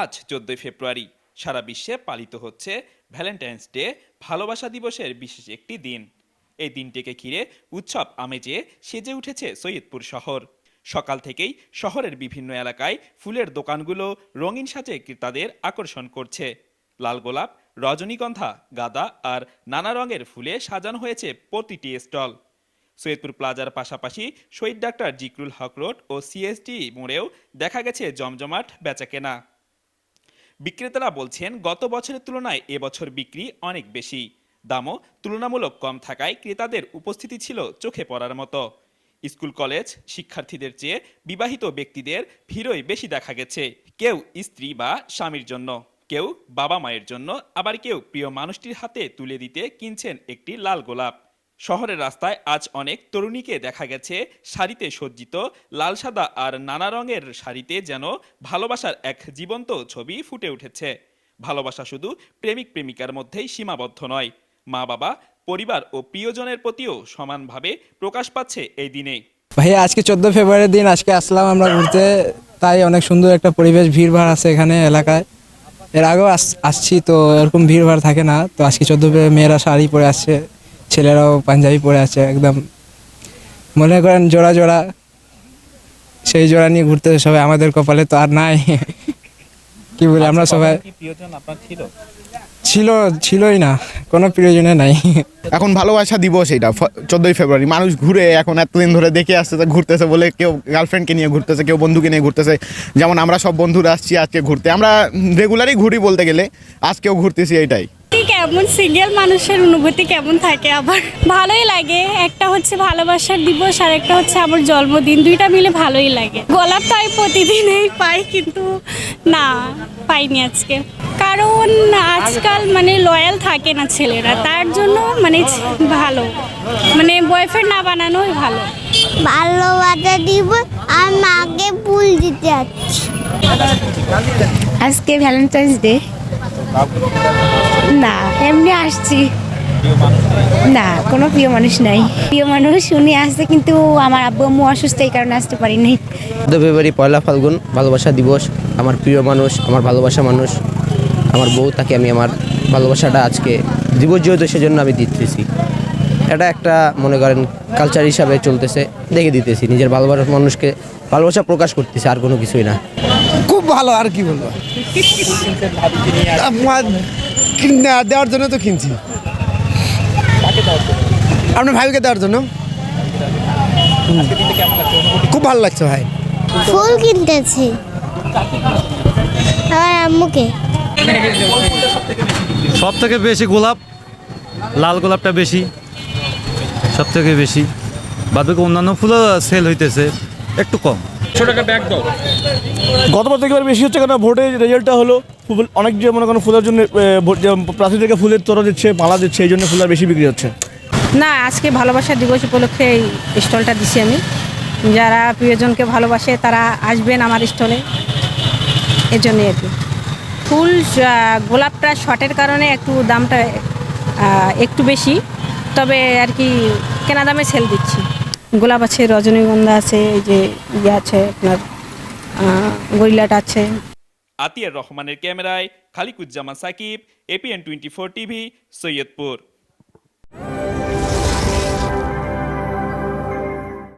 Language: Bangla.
আজ চোদ্দই ফেব্রুয়ারি সারা বিশ্বে পালিত হচ্ছে ভ্যালেন্টাইন্স ডে ভালোবাসা দিবসের বিশেষ একটি দিন। এই দিনটিকে ঘিরে উৎসব আমেজে সেজে উঠেছে সৈয়দপুর শহর। সকাল থেকেই শহরের বিভিন্ন এলাকায় ফুলের দোকানগুলো রঙিন সাজে ক্রেতাদের আকর্ষণ করছে। লাল গোলাপ, রজনীগন্ধা, গাঁদা আর নানা রঙের ফুলে সাজানো হয়েছে প্রতিটি স্টল। সৈয়দপুর প্লাজার পাশাপাশি শহীদ ডাক্তার জিকরুল হক রোড ও সিএসটি মোড়েও দেখা গেছে জমজমাট বেচাকেনা। বিক্রেতারা বলছেন, গত বছরের তুলনায় এবছর বিক্রি অনেক বেশি। দামও তুলনামূলক কম থাকায় ক্রেতাদের উপস্থিতি ছিল চোখে পড়ার মতো। স্কুল, কলেজ শিক্ষার্থীদের চেয়ে বিবাহিত ব্যক্তিদের ভিড়ই বেশি দেখা গেছে, কেউ স্ত্রী বা স্বামীর জন্য। কেউ বাবা মায়ের জন্য, আবার কেউ প্রিয় মানুষটির হাতে তুলে দিতে কিনছেন একটি লাল গোলাপ। শহরের রাস্তায় আজ অনেক তরুণীকে দেখা গেছে শাড়িতে সজ্জিত, লাল সাদা আর নানা রঙের শাড়িতে যেন ভালোবাসার এক জীবন্ত ছবি ফুটে উঠেছে। ভালোবাসা শুধু প্রেমিক প্রেমিকার মধ্যেই সীমাবদ্ধ নয়, মা বাবা, পরিবার ও প্রিয়জনের প্রতিও সমানভাবে প্রকাশ পাচ্ছে এই দিনে ভাইয়া, আজকে চোদ্দ ফেব্রুয়ারির দিন, আজকে আসলাম আমরা ঘুরতে। তাই অনেক সুন্দর একটা পরিবেশ ভিড় ভাড় আছে এখানে, এলাকায়। এর আগেও আস- আসছি, তো এরকম ভিড় ভাড় থাকে না। তো আজকে চোদ্দ মেয়েরা শাড়ি পরে আসছে। ছেলেরাও পাঞ্জাবি পরে আছে একদম। মনে করেন জোড়া জোড়া সেই জোড়া নিয়ে ঘুরতে সবাই আমাদের কপালে তো আর নাই। কি বলি আমরা সবাই ছিল? ছিলই না কোনো প্রয়োজনে নাই। এখন ভালোবাসা দিবস এটা চোদ্দোই ফেব্রুয়ারি মানুষ ঘুরে এখন এতদিন ধরে দেখে আসতেছে ঘুরতেছে বলে কেউ গার্লফ্রেন্ডকে নিয়ে ঘুরতেছে কেউ বন্ধুকে নিয়ে ঘুরতেছে। যেমন আমরা সব বন্ধুরা আসছি আজকে ঘুরতে আমরা রেগুলারই ঘুরি বলতে গেলে আজকেও ঘুরতেছি এইটাই কেমন? সিঙ্গেল মানুষের অনুভূতি কেমন থাকে আবার? ভালোই লাগে। একটা হচ্ছে ভালোবাসার দিবস আর একটা হচ্ছে আমার জন্মদিন। দুইটা মিলে ভালোই লাগে। গোলাপ তো আমি প্রতিদিনই পাই কিন্তু না পাইনি আজকে। কারণ আজকাল মানে লয়াল থাকে না ছেলেরা। তার জন্য মানে ভালো। মানে বয়ফ্রেন্ড না বানানোই ভালো। ভালোবাসা দিব আর মাকে ফুল দিতে যাচ্ছি। আজকে ভ্যালেন্টাইন্স ডে না, এমনি আসছি। না, কোনো প্রিয় মানুষ নাই। প্রিয় মানুষ, উনি আসছে কিন্তু আমার আব্বু আম্মু অসুস্থ, এই কারণে আসতে পারিনি চোদ্দ ফেব্রুয়ারি পয়লা ফাল্গুন, ভালোবাসা দিবস। আমার প্রিয় মানুষ, আমার ভালোবাসা মানুষ। আমার বউ, তাকে আমি আমার ভালোবাসাটা আজকে দিবস যেহেতু সেজন্য আমি দিতেছি। এটা একটা মনে করেন কালচার হিসাবে চলতেছে দেখে দিতেছি নিজের ভালোবাসার মানুষকে ভালোবাসা প্রকাশ করতেছে আর কোনো কিছুই না। খুব ভালো আর কি বলব? দেওয়ার জন্য তো কিনছি। আপনার ভাইকে দেওয়ার জন্য? খুব ভালো লাগছে ভাই। ফুল কিনতেছি। আমার আম্মুকে। সব থেকে বেশি গোলাপ লাল গোলাপটা বেশি। সব থেকে বেশি। বাদ বাকি অন্যান্য ফুলও সেল হইতেছে একটু কম। গতবার থেকে এবার বেশি হচ্ছে কেন ভোটের রেজাল্টটা হলো ফুল অনেক যে মনে করেন ফুলের জন্য যে প্রার্থীদেরকে ফুলের তোরা দিচ্ছে মালা দিচ্ছে এই জন্য ফুল আর বেশি বিক্রি হচ্ছে। না আজকে ভালোবাসা দিবস উপলক্ষে এই স্টলটা দিছি আমি। যারা প্রিয়জনকে ভালোবাসে তারা আসবেন আমার স্টলে। এর জন্যই আর কি। ফুল গোলাপটা শর্টের কারণে একটু দামটা একটু বেশি। তবে আর কি কেনা দামে সেল দিচ্ছি। গোলাপ আছে, রজনীগন্ধা আছে, এই যে ইয়ে আছে আপনার গরিলাট আছে। আতিয়ার রহমানের ক্যামেরায় Khalikuzzaman Sakib APN twenty four TV Saidpur.